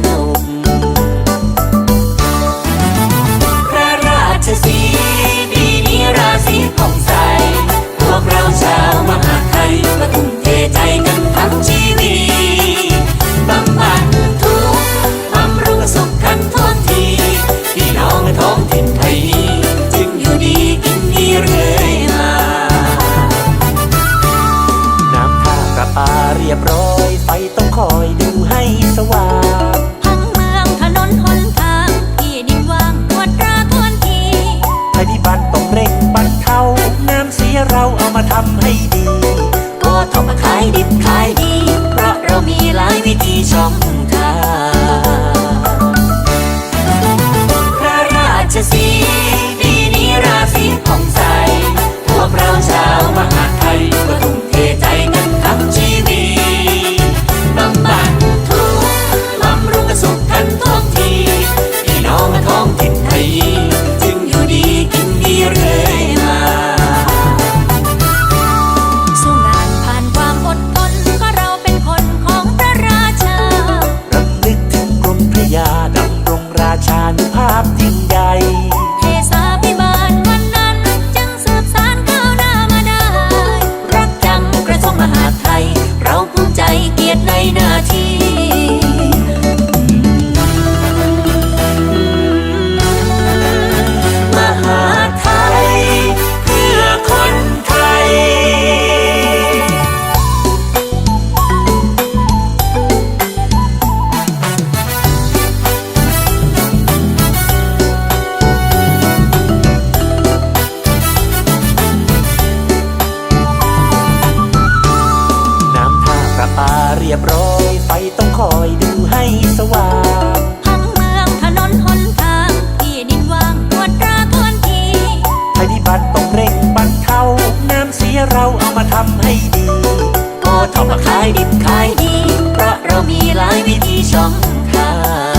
now ายดิบขายดี เพราะเรามีหลายวิธีช่องทาง my heart. ต้องคอยดูให้สว่างห้งเมืองถนนหนทางที่ดินว่างปวดราวทวนทีภัยพิบัติต้องเร่งบรรเทาน้ำเสียเราเอามาทำให้ดีก็ทำมาขายดิบขายดี เพราะเรามีหลายวิธีช่องทาง